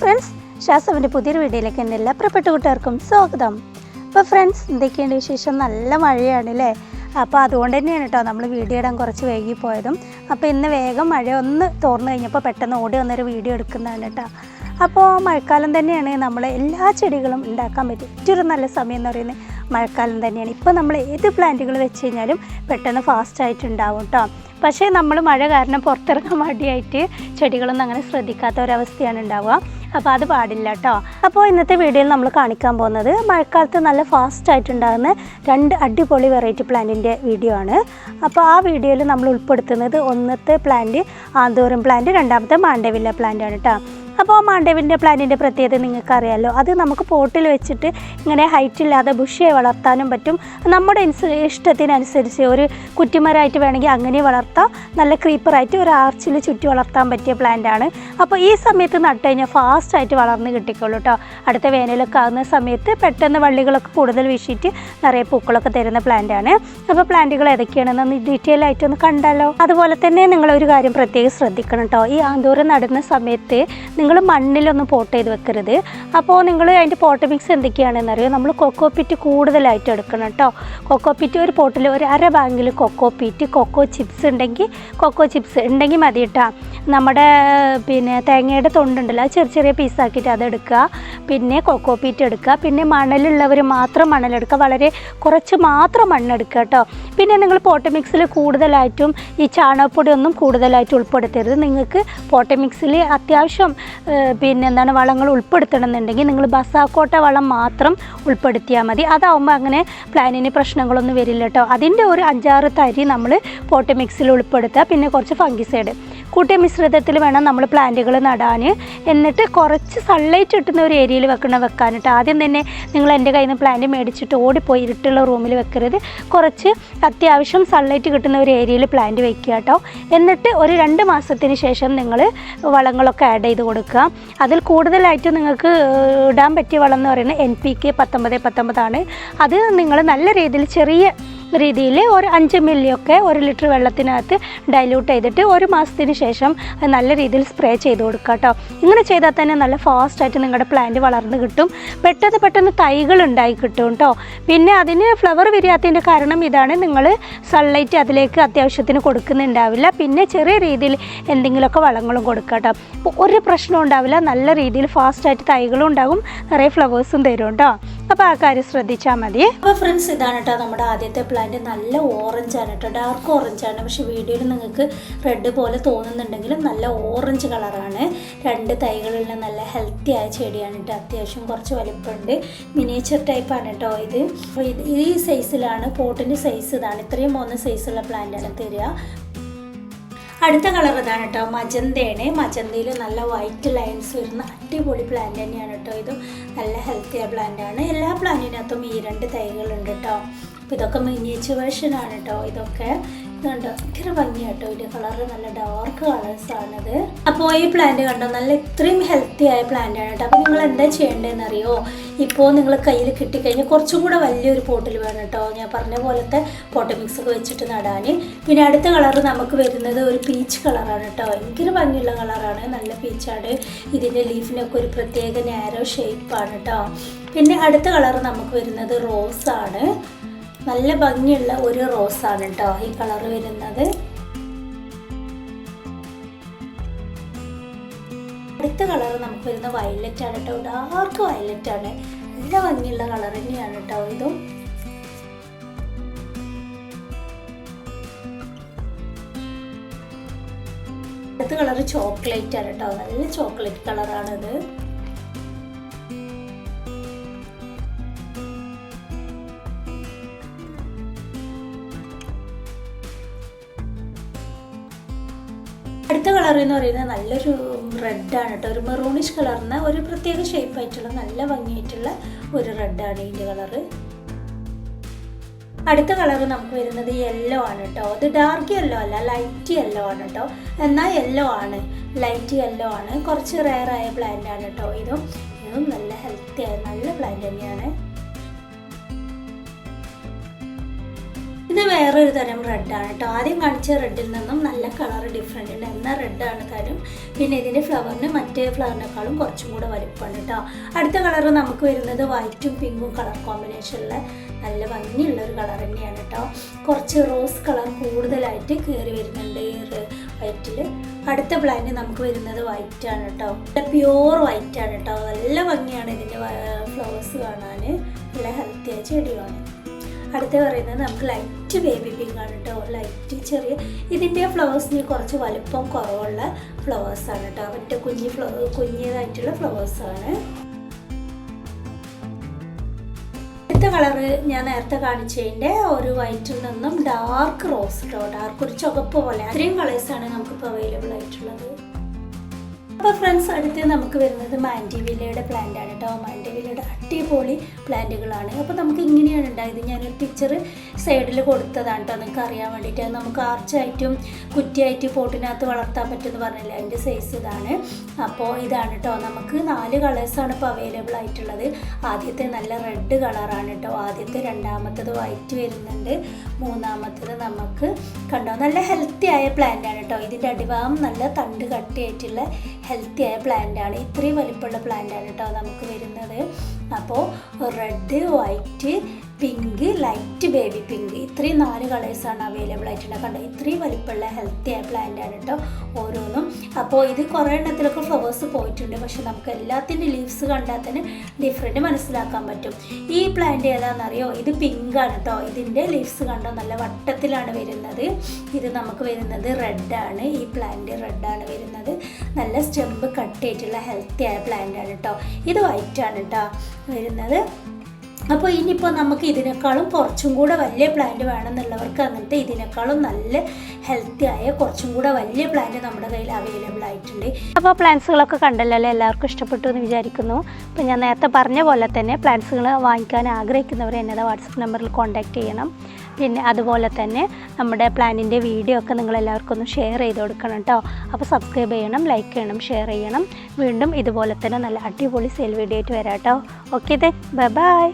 Friends ഷാസവിന്റെ പുതിയൊരു വീഡിയോയിലേക്ക് എന്റെ എല്ലാ പ്രിയപ്പെട്ട കൂട്ടുകാർക്കും സ്വാഗതം. അപ്പോൾ ഫ്രണ്ട്സ് എന്തൊക്കെയുണ്ട് വിശേഷം? നല്ല മഴയാണ് അല്ലേ അപ്പോൾ അതുകൊണ്ട് തന്നെയാണ് കേട്ടോ നമ്മൾ വീഡിയോ ഇടാൻ കുറച്ച് വൈകി പോയതും. അപ്പോൾ ഇന്ന് വേഗം മഴ ഒന്ന് തോർന്നു കഴിഞ്ഞപ്പോൾ പെട്ടെന്ന് ഓടി വന്നൊരു വീഡിയോ എടുക്കുന്നതാണ് കേട്ടോ അപ്പോൾ മഴക്കാലം തന്നെയാണ് നമ്മൾ എല്ലാ ചെടികളും ഉണ്ടാക്കാൻ പറ്റും ഏറ്റവും നല്ല സമയം എന്ന് പറയുന്നത് മഴക്കാലം തന്നെയാണ്. ഇപ്പോൾ നമ്മൾ ഏത് പ്ലാന്റുകൾ വെച്ച് കഴിഞ്ഞാലും പെട്ടെന്ന് ഫാസ്റ്റായിട്ട് ഉണ്ടാവും കേട്ടോ പക്ഷേ നമ്മൾ മഴ കാരണം പുറത്തിറങ്ങാൻ മടിയായിട്ട് ചെടികളൊന്നും അങ്ങനെ ശ്രദ്ധിക്കാത്ത ഒരവസ്ഥയാണ് ഉണ്ടാവുക. അപ്പോൾ അത് പാടില്ല കേട്ടോ അപ്പോൾ ഇന്നത്തെ വീഡിയോയിൽ നമ്മൾ കാണിക്കാൻ പോകുന്നത് മഴക്കാലത്ത് നല്ല ഫാസ്റ്റ് ആയിട്ടുണ്ടാകുന്ന രണ്ട് അടിപൊളി വെറൈറ്റി പ്ലാന്റിന്റെ വീഡിയോ ആണ്. അപ്പോൾ ആ വീഡിയോയിൽ നമ്മൾ ഉൾപ്പെടുത്തുന്നത് ഒന്നത്തെ പ്ലാന്റ് ആന്തോറും പ്ലാന്റ് രണ്ടാമത്തെ മാണ്ടവില്ല പ്ലാന്റ് ആണ് കേട്ടോ അപ്പോൾ മാണ്ടവിന്റെ പ്ലാന്റിന്റെ പ്രത്യേകത നിങ്ങൾക്കറിയാമല്ലോ അത് നമുക്ക് പോട്ടിൽ വെച്ചിട്ട് ഇങ്ങനെ ഹൈറ്റ് ഇല്ലാതെ ബുഷിയെ വളർത്താനും പറ്റും. നമ്മുടെ ഇഷ്ടത്തിനനുസരിച്ച് ഒരു കുറ്റിമരമായിട്ട് വേണമെങ്കിൽ അങ്ങനെ വളർത്താം. നല്ല ക്രീപ്പറായിട്ട് ഒരു ആർച്ചിൽ ചുറ്റി വളർത്താൻ പറ്റിയ പ്ലാന്റ് ആണ്. അപ്പോൾ ഈ സമയത്ത് നട്ട് കഴിഞ്ഞാൽ ഫാസ്റ്റായിട്ട് വളർന്ന് കിട്ടിക്കോളൂ കേട്ടോ അടുത്ത വേനലൊക്കെ ആകുന്ന സമയത്ത് പെട്ടെന്ന് വള്ളികളൊക്കെ കൂടുതൽ വീശിയിട്ട് നിറയെ പൂക്കളൊക്കെ തരുന്ന പ്ലാന്റ് ആണ്. അപ്പോൾ പ്ലാന്റുകൾ ഏതൊക്കെയാണെന്ന് ഡീറ്റെയിൽ ആയിട്ടൊന്ന് കണ്ടാലോ. അതുപോലെ തന്നെ നിങ്ങളൊരു കാര്യം പ്രത്യേകം ശ്രദ്ധിക്കണം കേട്ടോ ഈ ആന്തൂരം നടുന്ന സമയത്ത് നിങ്ങൾ മണ്ണിലൊന്നും പോട്ട് ചെയ്ത് വെക്കരുത്. അപ്പോൾ നിങ്ങൾ അതിന്റെ പോട്ട് മിക്സ് എന്തൊക്കെയാണെന്ന് അറിയോ നമ്മൾ കൊക്കോ പീറ്റ് കൂടുതലായിട്ട് എടുക്കണം കേട്ടോ കൊക്കോ പീറ്റ് ഒരു പോട്ടിൽ ഒരു അര ബാങ്കിൽ കൊക്കോ പീറ്റ് കൊക്കോ ചിപ്സ് ഉണ്ടെങ്കിൽ കൊക്കോ ചിപ്സ് ഉണ്ടെങ്കിൽ മതി കേട്ടോ നമ്മുടെ പിന്നെ തേങ്ങയുടെ തൊണ്ടുണ്ടല്ലോ ചെറിയ ചെറിയ പീസാക്കിയിട്ട് അതെടുക്കുക പിന്നെ കൊക്കോ പീറ്റ് എടുക്കുക. പിന്നെ മണലുള്ളവർ മാത്രം മണലെടുക്കുക. വളരെ കുറച്ച് മാത്രം മണ്ണെടുക്കുക കേട്ടോ പിന്നെ നിങ്ങൾ പോട്ട് മിക്സിൽ കൂടുതലായിട്ടും ഈ ചാണകപ്പൊടി ഒന്നും കൂടുതലായിട്ട് ഉൾപ്പെടുത്തരുത്. നിങ്ങൾക്ക് പോട്ട് മിക്സിൽ അത്യാവശ്യം പിന്നെ എന്താണ് വളങ്ങൾ ഉൾപ്പെടുത്തണമെന്നുണ്ടെങ്കിൽ നിങ്ങൾ ബസാക്കോട്ട വളം മാത്രം ഉൾപ്പെടുത്തിയാൽ മതി. അതാവുമ്പോൾ അങ്ങനെ പ്ലാനിന് പ്രശ്നങ്ങളൊന്നും വരില്ല കേട്ടോ അതിന്റെ ഒരു അഞ്ചാറ് തരി നമ്മൾ പോട്ട് മിക്സിൽ ഉൾപ്പെടുത്തുക. പിന്നെ കുറച്ച് ഫംഗിസൈഡ് കൂട്ടിയ മിശ്രിതത്തിൽ വേണം നമ്മൾ പ്ലാന്റുകൾ നടാൻ. എന്നിട്ട് കുറച്ച് സൺലൈറ്റ് കിട്ടുന്ന ഒരു ഏരിയയിൽ വെക്കണം വെക്കാനിട്ട്. ആദ്യം തന്നെ നിങ്ങൾ എന്റെ കയ്യിൽ നിന്ന് പ്ലാന്റ് മേടിച്ചിട്ട് ഓടിപ്പോയി ഇരുട്ടുള്ള റൂമിൽ വെക്കരുത്. കുറച്ച് അത്യാവശ്യം സൺലൈറ്റ് കിട്ടുന്ന ഒരു ഏരിയയിൽ പ്ലാന്റ് വെക്കുക കേട്ടോ. എന്നിട്ട് ഒരു രണ്ട് മാസത്തിന് ശേഷം നിങ്ങൾ വളങ്ങളൊക്കെ ആഡ് ചെയ്ത് കൊടുക്കുക. അതിൽ കൂടുതലായിട്ട് നിങ്ങൾക്ക് ഇടാൻ പറ്റിയ വളം എന്ന് പറയുന്നത് എൻ പി കെ പത്തൊമ്പത് പത്തൊമ്പതാണ്. അത് നിങ്ങൾ നല്ല രീതിയിൽ ചെറിയ രീതിയിൽ ഒരു അഞ്ച് മില്ലിയൊക്കെ ഒരു ലിറ്റർ വെള്ളത്തിനകത്ത് ഡൈല്യൂട്ട് ചെയ്തിട്ട് ഒരു മാസത്തിന് ശേഷം നല്ല രീതിയിൽ സ്പ്രേ ചെയ്ത് കൊടുക്കുക കേട്ടോ ഇങ്ങനെ ചെയ്താൽ തന്നെ നല്ല ഫാസ്റ്റായിട്ട് നിങ്ങളുടെ പ്ലാന്റ് വളർന്ന് കിട്ടും. പെട്ടെന്ന് പെട്ടെന്ന് തൈകൾ ഉണ്ടായി കിട്ടും കേട്ടോ പിന്നെ അതിന് ഫ്ലവർ വിരിയാത്തതിന്റെ കാരണം ഇതാണ്. നിങ്ങൾ സൺലൈറ്റ് അതിലേക്ക് അത്യാവശ്യത്തിന് കൊടുക്കുന്നുണ്ടാവില്ല. പിന്നെ ചെറിയ രീതിയിൽ എന്തെങ്കിലുമൊക്കെ വളങ്ങളും കൊടുക്കുക കേട്ടോ അപ്പോൾ ഒരു പ്രശ്നവും ഉണ്ടാവില്ല. നല്ല രീതിയിൽ ഫാസ്റ്റായിട്ട് തൈകളും ഉണ്ടാകും. നിറയെ ഫ്ലവേഴ്സും തരും കേട്ടോ അപ്പോൾ ആ കാര്യം ശ്രദ്ധിച്ചാൽ മതി. അപ്പോൾ ഫ്രണ്ട്സ് ഇതാണ് കേട്ടോ നമ്മുടെ ആദ്യത്തെ പ്ലാന്റ് നല്ല ഓറഞ്ച് ആണ് കേട്ടോ ഡാർക്ക് ഓറഞ്ച് ആണ്. പക്ഷെ വീഡിയോയിൽ നിങ്ങൾക്ക് റെഡ് പോലെ തോന്നുന്നുണ്ടെങ്കിലും നല്ല ഓറഞ്ച് കളറാണ് രണ്ട് തൈകളുള്ള നല്ല ഹെൽത്തി ആയ ചെടിയാണ് കേട്ടോ അത്യാവശ്യം കുറച്ച് വലിപ്പമുണ്ട്. മിനിയേച്ചർ ടൈപ്പാണ് കേട്ടോ ഇത്. ഈ സൈസിലാണ് പോട്ടിന്റെ സൈസ് ഇതാണ്. ഇത്രയും മൂന്ന് സൈസുള്ള പ്ലാന്റാണ് തരിക. അടുത്ത കളർ ഇതാണ് കേട്ടോ മജന്തയാണ്. മജന്തയിൽ നല്ല വൈറ്റ് ലൈൻസ് വരുന്ന അടിപൊളി പ്ലാന്റ് തന്നെയാണ് കേട്ടോ ഇത്. നല്ല ഹെൽത്തി ആയ പ്ലാന്റ് ആണ്. എല്ലാ പ്ലാന്റിനകത്തും ഈ രണ്ട് തൈകളുണ്ട് കേട്ടോ. അപ്പോൾ ഇതൊക്കെ മിനിയേച്ചർ ആണ് കേട്ടോ ഇതൊക്കെ. ഇതുണ്ട്. ഭയങ്കര ഭംഗിയാട്ടോ. ഇതിന്റെ കളറ് നല്ല ഡാർക്ക് കളേഴ്സ് ആണിത്. അപ്പോൾ ഈ പ്ലാന്റ് കണ്ടോ? നല്ല ഇത്രയും ഹെൽത്തി ആയ പ്ലാന്റ് ആണ് കേട്ടോ. അപ്പോൾ നിങ്ങൾ എന്താ ചെയ്യേണ്ടതെന്ന് അറിയോ ഇപ്പോൾ നിങ്ങൾ കയ്യിൽ കിട്ടിക്കഴിഞ്ഞാൽ കുറച്ചും കൂടെ വലിയൊരു പോട്ടിൽ വേണം കേട്ടോ. ഞാൻ പറഞ്ഞ പോലത്തെ പോട്ട് മിക്സ് ഒക്കെ വെച്ചിട്ട് നടാൻ പിന്നെ അടുത്ത കളർ നമുക്ക് വരുന്നത് ഒരു പീച്ച് കളറാണ് കേട്ടോ. ഭയങ്കര ഭംഗിയുള്ള കളറാണ് നല്ല പീച്ചാണ് ഇതിന്റെ ലീഫിനൊക്കെ ഒരു പ്രത്യേക നാരോ ഷേപ്പാണ് കേട്ടോ. പിന്നെ അടുത്ത കളർ നമുക്ക് വരുന്നത് റോസാണ് നല്ല ഭംഗിയുള്ള ഒരു റോസാണ് കേട്ടോ ഈ കളർ വരുന്നത്. അടുത്ത കളർ നമുക്ക് വരുന്ന വയലറ്റ് ആണ് കേട്ടോ. ഡാർക്ക് വയലറ്റ് ആണ്. നല്ല ഭംഗിയുള്ള കളർ തന്നെയാണ് കേട്ടോ ഇതും. അടുത്ത കളർ ചോക്ലേറ്റ് ആണ് കേട്ടോ. നല്ല ചോക്ലേറ്റ് കളറാണിത്. അടുത്ത കളർ എന്ന് പറയുന്നത് നല്ലൊരു റെഡാണ് കേട്ടോ. ഒരു മെറൂണിഷ് കളറിന് ഒരു പ്രത്യേക ഷേപ്പ് ആയിട്ടുള്ള നല്ല ഭംഗിയായിട്ടുള്ള ഒരു റെഡാണ് ഇതിന്റെ കളറ് അടുത്ത കളർ നമുക്ക് വരുന്നത് യെല്ലോ ആണ് കേട്ടോ. അത് ഡാർക്ക് യെല്ലോ അല്ല ലൈറ്റ് യെല്ലോ ആണ് കേട്ടോ. എന്നാൽ യെല്ലോ ആണ്. ലൈറ്റ് യെല്ലോ ആണ്. കുറച്ച് റയറായ പ്ലാന്റ് ആണ് കേട്ടോ. ഇതും ഇതും നല്ല ഹെൽത്തി ആയ നല്ല പ്ലാന്റ് തന്നെയാണ്. ഇത് വേറൊരു തരം റെഡാണ് കേട്ടോ ആദ്യം കാണിച്ച റെഡിൽ നിന്നും നല്ല കളർ ഡിഫറെന്റ് ഉണ്ട് എന്നാൽ റെഡാണ് തരും. പിന്നെ ഇതിന്റെ ഫ്ലവറിന് മറ്റേ ഫ്ലവറിനേക്കാളും കുറച്ചും കൂടെ വലിപ്പമാണ് കേട്ടോ അടുത്ത കളർ നമുക്ക് വരുന്നത് വൈറ്റും പിങ്കും കളർ കോമ്പിനേഷനിലെ നല്ല ഭംഗിയുള്ള ഒരു കളർ തന്നെയാണ് കേട്ടോ കുറച്ച് റോസ് കളർ കൂടുതലായിട്ട് കയറി വരുന്നുണ്ട് ഈ വൈറ്റിൽ അടുത്ത പ്ലാന്റ് നമുക്ക് വരുന്നത് വൈറ്റ് ആണ് കേട്ടോ പ്യുവർ വൈറ്റ് ആണ് കേട്ടോ നല്ല ഭംഗിയാണ് ഇതിന്റെ ഫ്ലവേഴ്സ് കാണാൻ നല്ല ഹെൽത്തിയായ ചെടിയാണ് അടുത്ത പറയുന്നത് നമുക്ക് ലൈറ്റ് ബേബി പിങ്ക് ആണ് കേട്ടോ. ലൈറ്റ് ചെറിയ ഇതിന്റെ ഫ്ലവേഴ്സിന് കുറച്ച് വലുപ്പം കുറവുള്ള ഫ്ലവേഴ്സാണ് കേട്ടോ. മറ്റേ കുഞ്ഞ് ഫ്ലോ കുഞ്ഞതായിട്ടുള്ള ഫ്ലവേഴ്സാണ് കളറ് ഞാൻ നേരത്തെ കാണിച്ചതിന്റെ ഒരു വൈറ്റിൽ നിന്നും ഡാർക്ക് റോസ് കേട്ടോ ഡാർക്ക് ഒരു ചുവപ്പ് പോലെ. അത്രയും കളേഴ്സാണ് നമുക്കിപ്പോൾ അവൈലബിൾ ആയിട്ടുള്ളത്. അപ്പോൾ ഫ്രണ്ട്സ് അടുത്ത് നമുക്ക് വരുന്നത് മാൻഡിവില്ലയുടെ പ്ലാന്റ് ആണ് കേട്ടോ. മാൻഡിവില്ലയുടെ അടിപൊളി പ്ലാന്റുകളാണ് അപ്പോൾ നമുക്ക് ഇങ്ങനെയാണ് ഉണ്ടായത് ഞാനൊരു പിക്ചർ സൈഡിൽ കൊടുത്തതാണ് കേട്ടോ നിങ്ങൾക്ക് അറിയാൻ വേണ്ടിയിട്ട്. നമുക്ക് ആർച്ചായിട്ടും കുറ്റിയായിട്ട് പോട്ടിനകത്ത് വളർത്താൻ പറ്റുമെന്ന് പറഞ്ഞില്ല? അതിന്റെ സൈസ് ഇതാണ്. അപ്പോൾ ഇതാണ് കേട്ടോ നമുക്ക് നാല് കളേഴ്സാണ് ഇപ്പോൾ അവൈലബിൾ ആയിട്ടുള്ളത്. ആദ്യത്തെ നല്ല റെഡ് കളറാണ് കേട്ടോ ആദ്യത്തെ രണ്ടാമത്തത് വൈറ്റ് വരുന്നുണ്ട്. മൂന്നാമത്തത് നമുക്ക് കണ്ടോ? നല്ല ഹെൽത്തി ആയ പ്ലാന്റ് ആണ് കേട്ടോ ഇതിന്റെ അടിഭാഗം നല്ല തണ്ട് കട്ടിയായിട്ടുള്ള ഹെൽത്തി ആയ പ്ലാന്റ് ആണ്. ഇത്രയും വലിപ്പമുള്ള പ്ലാന്റ് ആണ് കേട്ടോ നമുക്ക് വരുന്നത്. അപ്പോൾ red white pink light baby pink ഇത്രയും നാല് കളേഴ്സാണ് അവൈലബിൾ ആയിട്ടുണ്ട് കണ്ടോ? ഇത്രയും വലിപ്പമുള്ള ഹെൽത്തി ആയ പ്ലാന്റ് ആണ് കേട്ടോ ഓരോന്നും. അപ്പോൾ ഇത് കുറേ എണ്ണത്തിലൊക്കെ ഫ്ലവേഴ്സ് പോയിട്ടുണ്ട്. പക്ഷെ നമുക്ക് എല്ലാത്തിന്റെ ലീവ്സ് കണ്ടാൽ തന്നെ ഡിഫറെന്റ് മനസ്സിലാക്കാൻ പറ്റും. ഈ പ്ലാന്റ് ഏതാണെന്നറിയോ? ഇത് പിങ്ക് ആണ് കേട്ടോ. ഇതിന്റെ ലീവ്സ് കണ്ടോ? നല്ല വട്ടത്തിലാണ് വരുന്നത്. ഇത് നമുക്ക് വരുന്നത് റെഡാണ് ഈ പ്ലാന്റ് റെഡാണ് വരുന്നത്. നല്ല സ്റ്റെമ്പ് കട്ട് ചെയ്തിട്ടുള്ള ഹെൽത്തി ആയ പ്ലാന്റ് ആണ് കേട്ടോ. ഇത് വൈറ്റ് ആണ് കേട്ടോ. വരുന്നത് അപ്പോൾ ഇനിയിപ്പോൾ നമുക്ക് ഇതിനേക്കാളും കുറച്ചും കൂടെ വലിയ പ്ലാന്റ് വേണമെന്നുള്ളവർക്ക് അങ്ങനത്തെ ഇതിനേക്കാളും നല്ല ഹെൽത്തി ആയ കുറച്ചും കൂടെ വലിയ പ്ലാന്റ് നമ്മുടെ കയ്യിൽ അവൈലബിൾ ആയിട്ടുണ്ട്. അപ്പോൾ പ്ലാന്റ്സുകളൊക്കെ കണ്ടല്ലോ അല്ലേ എല്ലാവർക്കും ഇഷ്ടപ്പെട്ടു എന്ന് വിചാരിക്കുന്നു. അപ്പോൾ ഞാൻ നേരത്തെ പറഞ്ഞ പോലെ തന്നെ പ്ലാന്റ്സുകൾ വാങ്ങിക്കാൻ ആഗ്രഹിക്കുന്നവർ എന്നത് വാട്സപ്പ് നമ്പറിൽ കോൺടാക്റ്റ് ചെയ്യണം. പിന്നെ അതുപോലെ തന്നെ നമ്മുടെ പ്ലാനിന്റെ വീഡിയോ ഒക്കെ നിങ്ങൾ എല്ലാവർക്കും ഒന്ന് ഷെയർ ചെയ്ത് കൊടുക്കണം കേട്ടോ അപ്പോൾ സബ്സ്ക്രൈബ് ചെയ്യണം ലൈക്ക് ചെയ്യണം ഷെയർ ചെയ്യണം. വീണ്ടും ഇതുപോലെ തന്നെ നല്ല അടിപൊളി സെയിൽ വീഡിയോ ആയിട്ട് വരാം കേട്ടോ ഓക്കെ ദേ ബൈ ബൈ